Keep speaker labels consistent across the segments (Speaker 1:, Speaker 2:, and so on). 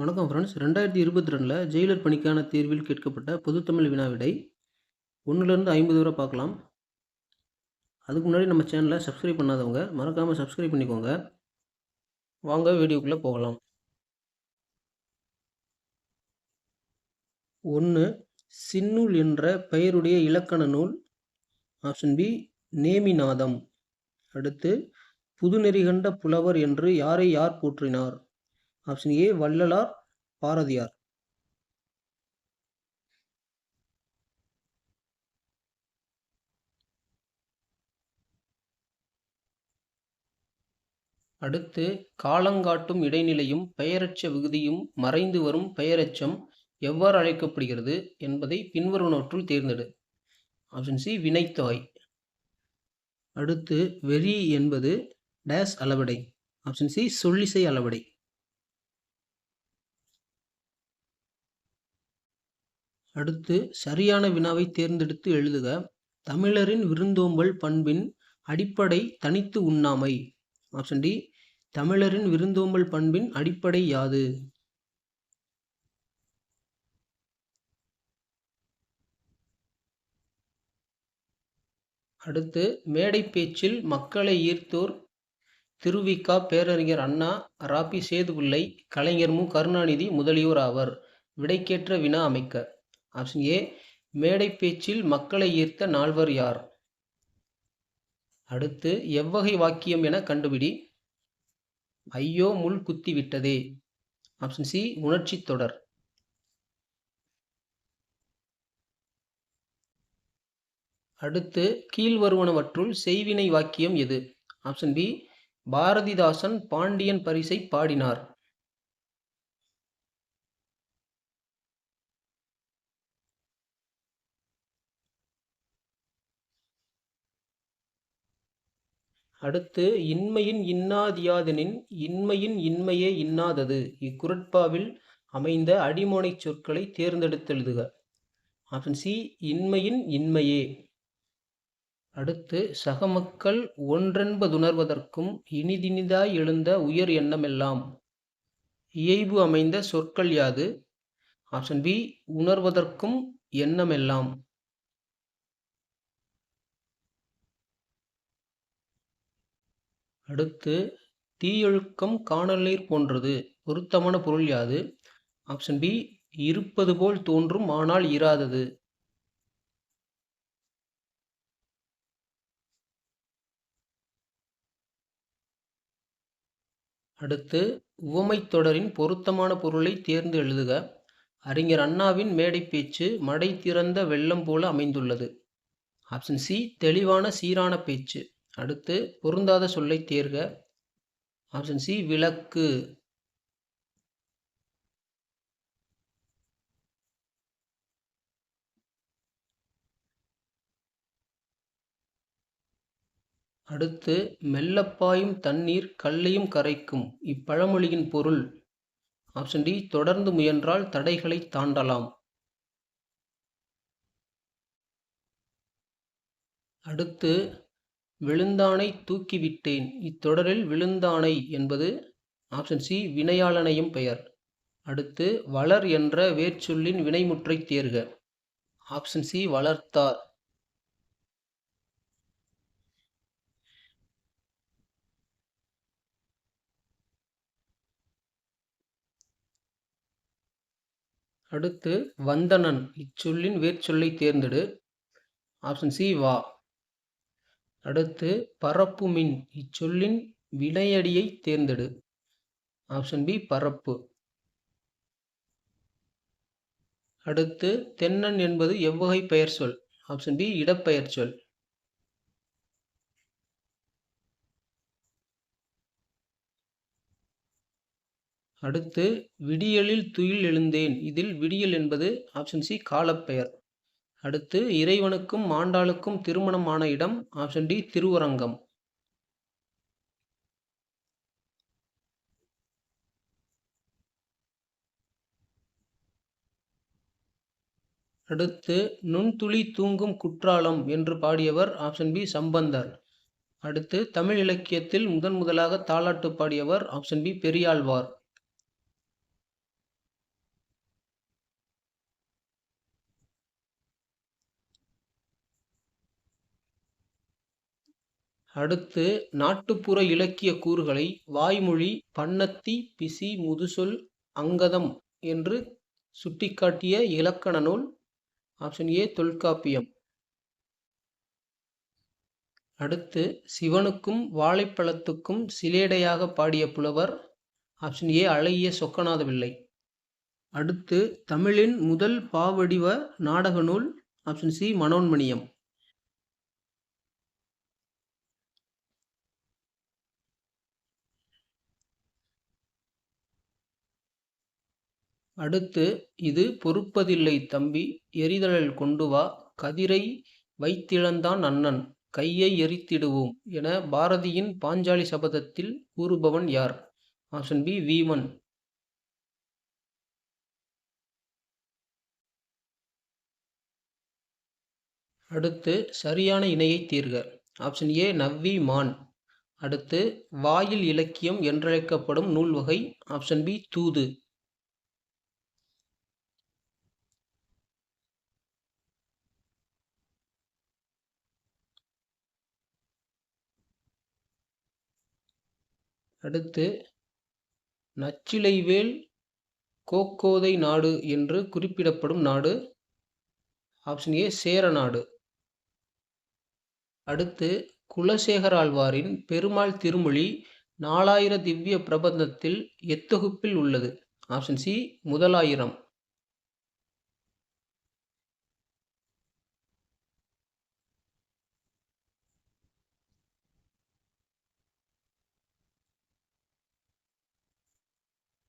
Speaker 1: வணக்கம் ஃப்ரெண்ட்ஸ் ரெண்டாயிரத்தி இருபத்தி ரெண்டில் ஜெயிலர் பணிக்கான தேர்வில் கேட்கப்பட்ட பொதுத்தமிழ் வினாவிடை. ஒன்றுலேருந்து ஐம்பது வரை பார்க்கலாம். அதுக்கு முன்னாடி நம்ம சேனலை சப்ஸ்கிரைப் பண்ணாதவங்க மறக்காமல் சப்ஸ்கிரைப் பண்ணிக்கோங்க. வாங்க வீடியோக்குள்ளே போகலாம். ஒன்று சின்னூல் என்ற பெயருடைய இலக்கண நூல். Option B Neminatham. அடுத்து புதுநெறிகண்ட புலவர் என்று யாரை யார் போற்றினார்? ஆப்ஷன் ஏ வள்ளலார் பாரதியார் அடுத்து காலங்காட்டும் இடைநிலையும் பெயரச்ச விகுதியும் மறைந்து வரும் பெயரச்சம் எவ்வாறு அழைக்கப்படுகிறது என்பதை பின்வருவனவற்றுள் தேர்ந்தெடு. ஆப்ஷன் சி வினைத்தொகை அடுத்து வெறி என்பது டேஸ் அளவடை. ஆப்ஷன் சி சொல்லிசை அளவடை. அடுத்து சரியான வினாவை தேர்ந்தெடுத்து எழுதுக. தமிழரின் விருந்தோம்பல் பண்பின் அடிப்படை தனித்து உண்ணாமை. ஆப்ஷன் டி தமிழரின் விருந்தோம்பல் பண்பின் அடிப்படை யாது? அடுத்து மேடை பேச்சில் மக்களை ஈர்த்தோர் திருவிக்கா பேரறிஞர் அண்ணா ராபி சேதுபிள்ளை கலைஞர் மு. கருணாநிதி முதலியோர் ஆவர். விடைக்கேற்ற வினா அமைக்க. ஆப்ஷன் ஏ மேடை பேச்சில் மக்களை ஈர்த்த நால்வர் யார்? அடுத்து எவ்வகை வாக்கியம் என கண்டுபிடி. ஐயோ முள் குத்தி விட்டதே. ஆப்ஷன் சி உணர்ச்சி தொடர். அடுத்து கீழ்வருவனவற்றுள் செய்வினை வாக்கியம் எது? ஆப்ஷன் பி பாரதிதாசன் பாண்டியன் பரிசை பாடினார். அடுத்து இன்மையின் இன்னாதியாதெனின் இன்மையின் இன்மையே இன்னாதது. இக்குரட்பாவில் அமைந்த அடிமோனைச் சொற்களை தேர்ந்தெடுத்தெழுதுக. ஆப்ஷன் சி இன்மையின் இன்மையே. அடுத்து சகமக்கள் ஒன்றென்பதுணர்வதற்கும் இனிதினிதாய் எழுந்த உயர் எண்ணமெல்லாம். இயைபு அமைந்த சொற்கள் யாது? ஆப்ஷன் பி உணர்வதற்கும் எண்ணமெல்லாம். அடுத்து தீயொழுக்கம் காணல் நீர் போன்றது. பொருத்தமான பொருள் யாது? ஆப்ஷன் பி இருப்பது போல் தோன்றும் ஆனால் இராதது. அடுத்து உவமைத் தொடரின் பொருத்தமான பொருளை தேர்ந்து எழுதுக. அறிஞர் அண்ணாவின் மேடை பேச்சு மடை திறந்த வெள்ளம் போல அமைந்துள்ளது. ஆப்ஷன் சி தெளிவான சீரான பேச்சு. அடுத்து பொருந்தாத சொல்லை தேர்க. ஆப்ஷன் சி விளக்கு. அடுத்து மெல்லப்பாயும் தண்ணீர் கல்லையும் கரைக்கும். இப்பழமொழியின் பொருள். ஆப்ஷன் டி தொடர்ந்து முயன்றால் தடைகளை தாண்டலாம். அடுத்து விழுந்தானை தூக்கிவிட்டேன். இத்தொடரில் விழுந்தானை என்பது ஆப்ஷன் சி வினையாளனையும் பெயர். அடுத்து வளர் என்ற வேர்ச்சொல்லின் வினைமுற்றை தேர்க. ஆப்ஷன் சி வளர்த்தார். அடுத்து வந்தனன். இச்சொல்லின் வேர்ச்சொல்லை தேர்ந்தெடு. ஆப்ஷன் சி வா. அடுத்து பரப்பு மின். இச்சொல்லின் வினையடியை தேர்ந்தெடு. ஆப்ஷன் பி பரப்பு. அடுத்து தென்னன் என்பது எவ்வகை பெயர் சொல்? ஆப்ஷன் பி இடப்பெயர் சொல். அடுத்து விடியலில் துயில் எழுந்தேன். இதில் விடியல் என்பது ஆப்ஷன் சி காலப்பெயர். அடுத்து இறைவனுக்கும் மாண்டாளுக்கும் திருமணமான இடம் ஆப்ஷன் டி திருவரங்கம். அடுத்து நுண்துளி தூங்கும் குற்றாலம் என்று பாடியவர் ஆப்ஷன் பி சம்பந்தர். அடுத்து தமிழ் இலக்கியத்தில் முதன் முதலாக தாலாட்டு பாடியவர் ஆப்ஷன் பி பெரியாழ்வார். அடுத்து நாட்டுப்புற இலக்கிய கூறுகளை வாய்மொழி பண்ணத்தி பிசி முதுசொல் அங்கதம் என்று சுட்டிக்காட்டிய இலக்கண நூல் ஆப்ஷன் ஏ தொல்காப்பியம். அடுத்து சிவனுக்கும் வாழைப்பழத்துக்கும் சிலேடையாக பாடிய புலவர் ஆப்ஷன் ஏ அழகிய சொக்கநாத பிள்ளை அடுத்து தமிழின் முதல் பாவடிவ நாடக நூல் ஆப்ஷன் சி மனோன்மணியம். அடுத்து இது பொறுப்பதில்லை தம்பி எரிதழல் கொண்டு வா கதிரை வைத்திழந்தான் அண்ணன் கையை எரித்திடுவோம் என பாரதியின் பாஞ்சாலி சபதத்தில் கூறுபவன் யார்? Option B Veeman. அடுத்து சரியான இணையை தீர்க. ஆப்ஷன் ஏ நவ்வி மான். அடுத்து வாயில் இலக்கியம் என்றழைக்கப்படும் நூல் வகை. ஆப்ஷன் பி தூது. அடுத்து நச்சிலைவேல் கோக்கோதை நாடு என்று குறிப்பிடப்படும் நாடு. ஆப்ஷன் ஏ சேர நாடு. அடுத்து குலசேகர ஆழ்வாரின் பெருமாள் திருமொழி நாலாயிர திவ்ய பிரபந்தத்தில் எத்தொகுப்பில் உள்ளது. ஆப்ஷன் சி முதலாயிரம்.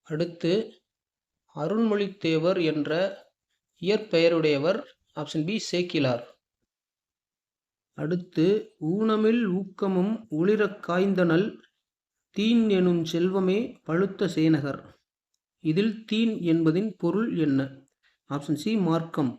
Speaker 1: அடுத்து அருண்மொழித்தேவர் என்ற இயற்பெயருடையவர் ஆப்ஷன் பி சேக்கிலார். அடுத்து ஊனமில் ஊக்கமும் ஒளிரக் காய்ந்தனல் தீன் எனும் செல்வமே பழுத்த சேனகர். இதில் தீன் என்பதின் பொருள் என்ன? ஆப்ஷன் சி மார்க்கம்.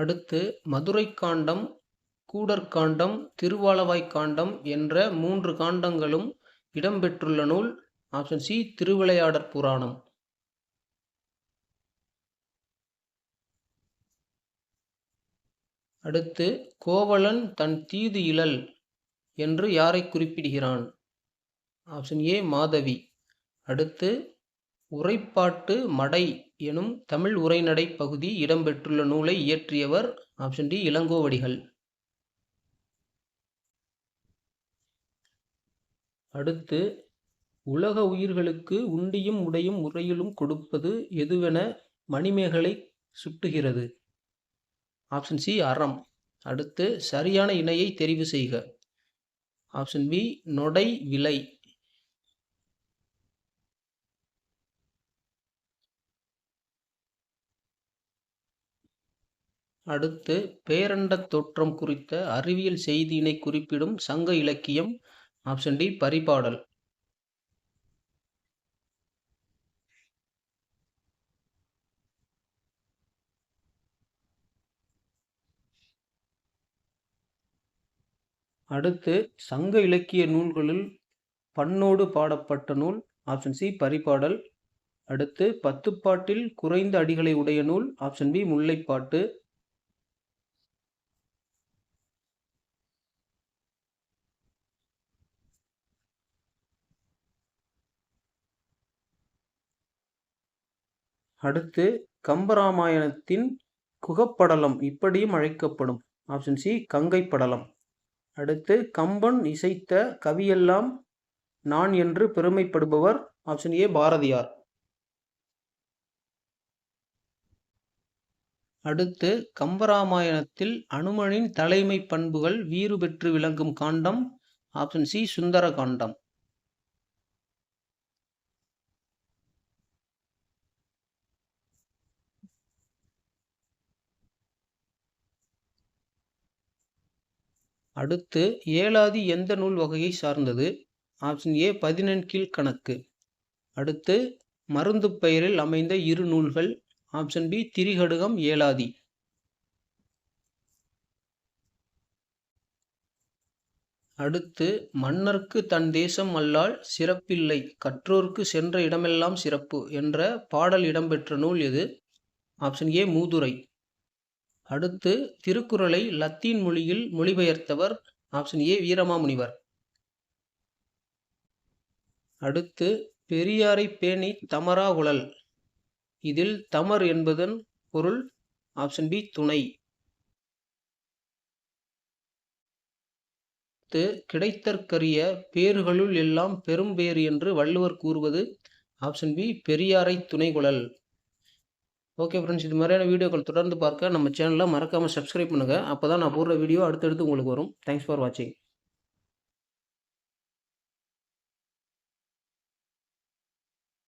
Speaker 1: அடுத்து மதுரை காண்டம் கூடற்காண்டம் திருவாலவாய் காண்டம் என்ற மூன்று காண்டங்களும் இடம்பெற்றுள்ள நூல் ஆப்ஷன் சி திருவிளையாடற் புராணம். அடுத்து கோவலன் தன் தீது இழல் என்று யாரை குறிப்பிடுகிறான்? ஆப்ஷன் ஏ மாதவி. அடுத்து உரைப்பாட்டு மடை எனும் தமிழ் உரைநடை பகுதி இடம்பெற்றுள்ள நூலை இயற்றியவர் ஆப்ஷன் டி இளங்கோவடிகள். அடுத்து உலக உயிர்களுக்கு உண்டியும் உடையும் உரையிலும் கொடுப்பது எதுவென மணிமேகலை சுட்டுகிறது? ஆப்ஷன் சி அறம். அடுத்து சரியான இணையை தெரிவு செய்க. ஆப்ஷன் பி நொடை விலை. அடுத்து பேரண்ட தோற்றம் குறித்த அறிவியல் செய்தியினை குறிப்பிடும் சங்க இலக்கியம் ஆப்ஷன் டி பரிபாடல். அடுத்து சங்க இலக்கிய நூல்களில் பண்ணோடு பாடப்பட்ட நூல் ஆப்ஷன் சி பரிபாடல். அடுத்து பத்துப்பாட்டில் குறைந்த அடிகளை உடைய நூல் ஆப்ஷன் பி முல்லைப்பாட்டு. அடுத்து கம்பராமாயணத்தின் குகப்படலம் இப்படியும் அழைக்கப்படும். ஆப்ஷன் சி கங்கை படலம் அடுத்து கம்பன் இசைத்த கவியெல்லாம் நான் என்று பெருமைப்படுபவர். Option A Bharathiyar. அடுத்து கம்பராமாயணத்தில் அனுமனின் தலைமை பண்புகள் வீறு பெற்று விளங்கும் காண்டம். ஆப்ஷன் சி சுந்தர காண்டம் அடுத்து ஏழாதி எந்த நூல் வகையை சார்ந்தது? ஆப்ஷன் ஏ பதினெண்கீழ் கணக்கு. அடுத்து மருந்து பெயரில் அமைந்த இரு நூல்கள். ஆப்ஷன் பி திரிகடுகம் ஏலாதி அடுத்து மன்னர்க்கு தன் தேசம் அல்லால் சிறப்பில்லை. கற்றோர்க்கு சென்ற இடமெல்லாம் சிறப்பு என்ற பாடல் இடம்பெற்ற நூல் எது? Option A Moodhurai. அடுத்து திருக்குறளை லத்தீன் மொழியில் மொழிபெயர்த்தவர் ஆப்ஷன் ஏ வீரமாமுனிவர். அடுத்து பெரியாரை பேணி தமரா உழல். இதில் தமர் என்பதன் பொருள் ஆப்ஷன் பி துணை. கிடைத்தற்கரிய பேர்களுள் எல்லாம் பெரும்பேறு என்று வள்ளுவர் கூறுவது ஆப்ஷன் பி பெரியாரை துணைகுழல் ஓகே ஃப்ரெண்ட்ஸ் இது மாதிரியான வீடியோக்கள் தொடர்ந்து பார்க்க நம்ம சேனலில் மறக்காமல் சப்ஸ்கிரைப் பண்ணுங்கள் அப்போ தான் நான் போடுற வீடியோ அடுத்தடுத்து உங்களுக்கு வரும். தேங்க்ஸ் ஃபார் வாட்சிங்